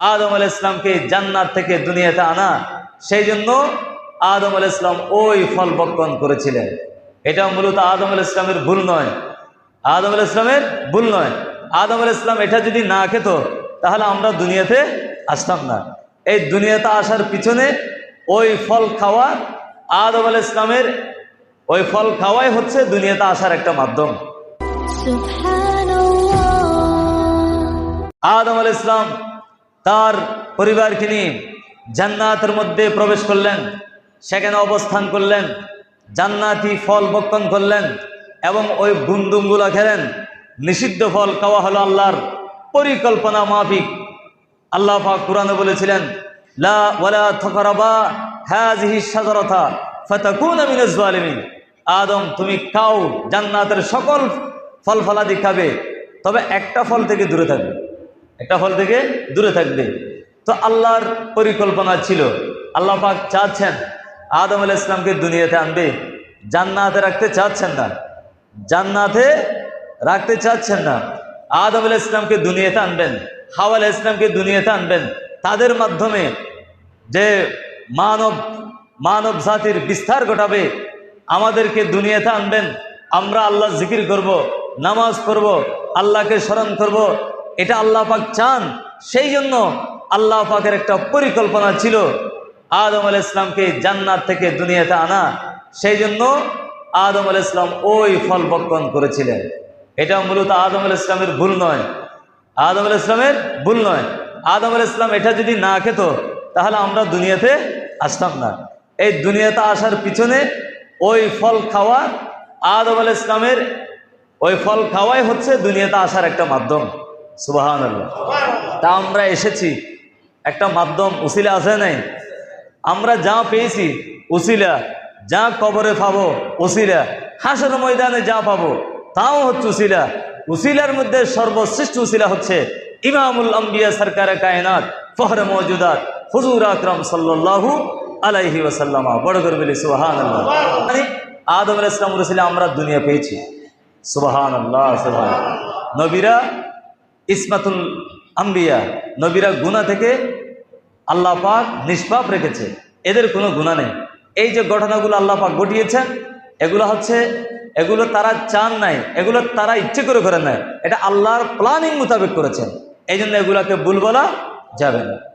আদম আল ইসলামকে জান্নাত থেকে দুনিয়াতে আনা। সেই জন্য আদম আল ইসলাম ওই ফল বক্ষণ করেছিলেন। এটা মূলত আদম আল ইসলামের ভুল নয়। আদম আল ইসলামের ভুল নয়। আদম আল ইসলাম এটা যদি না খেত তাহলে আমরা দুনিয়াতে আসতাম না। এই দুনিয়াতে আসার পিছনে ওই ফল খাওয়া আদম আল ইসলামের ওই ফল খাওয়াই হচ্ছে দুনিয়াতে আসার একটা মাধ্যম। আদম আল ইসলাম তার পরিবারকে নিয়ে জান্নাতের মধ্যে প্রবেশ করলেন, সেখানে অবস্থান করলেন, জান্নাতি ফল বক্ষণ করলেন এবং ওই গুন্দুমগুলো খেলেন। নিষিদ্ধ ফল খাওয়া হলো আল্লাহর পরিকল্পনা মাফিক। আল্লাহ পাক কোরআনে বলেছিলেন, লা জালিমিন আদম, তুমি খাও, জান্নাতের সকল ফল ফলাদি খাবে, তবে একটা ফল থেকে দূরে থাকবে। একটা ফল থেকে দূরে থাকবে। তো আল্লাহর পরিকল্পনা ছিল, আল্লাহ পাক চাচ্ছেন আদম আলাইহিস ইসলামকে দুনিয়াতে আনবে। জান্নাতে রাখতে চাচ্ছেন না। জান্নাতে রাখতে চাচ্ছেন না। আদম আলাইহিস ইসলামকে দুনিয়াতে আনবেন হাওয়াল ইসলামকে দুনিয়াতে আনবেন। তাদের মাধ্যমে যে মানব মানব জাতির বিস্তার ঘটাবে, আমাদেরকে দুনিয়াতে আনবেন। আমরা আল্লাহ জিকির করব, নামাজ পড়ব, আল্লাহকে স্মরণ করব এটা আল্লাহ পাক চান। সেই জন্য আল্লাহ পাকের একটা পরিকল্পনা ছিল আদম আল ইসলামকে জান্নাত থেকে দুনিয়াতে আনা। সেই জন্য আদম আল ইসলাম ওই ফল বক্ষণ করেছিলেন। এটা মূলত আদম আল ইসলামের ভুল নয়। আদম আল ইসলামের ভুল নয়। আদম আল ইসলাম এটা যদি না খেত, তাহলে আমরা দুনিয়াতে আসতাম না। এই দুনিয়াতে আসার পিছনে ওই ফল খাওয়া আদম আল ইসলামের ওই ফল খাওয়াই হচ্ছে দুনিয়াতে আসার একটা মাধ্যম। সুবাহান তা আমরা এসেছি। একটা মাধ্যম, উসিলা আছে নাই? আমরা যা পেয়েছি, উসিলা। যা কবরে পাবো, উসিলা। হাসর ময়দানে যা পাবো, তাও হচ্ছে উসিলা। উসিলার মধ্যে সর্বশ্রেষ্ঠ উসিলা হচ্ছে ইমামুল আম্বিয়া সরকার কায়নাত, ফহরে মজুদাত হুজুর আকরম সাল্লাল্লাহু আলাইহি ওয়াসাল্লামা। বড় করে সুবাহান মানে আদম ইসলাম রসিলা আমরা দুনিয়া পেয়েছি। সুবাহান আল্লাহ সুবাহান নবীরা ইসমাতুল আম্বিয়া, নবীরা গুণা থেকে আল্লাহ পাক নিষ্পাপ রেখেছে। এদের কোনো গুণা নেই। এই যে ঘটনাগুলো আল্লাহ পাক ঘটিয়েছেন, এগুলো হচ্ছে, এগুলো তারা চান নাই, এগুলো তারা ইচ্ছে করে করেন নাই। এটা আল্লাহর প্ল্যানিং মোতাবেক করেছেন। এই জন্য এগুলাকে ভুল বলা যাবে না।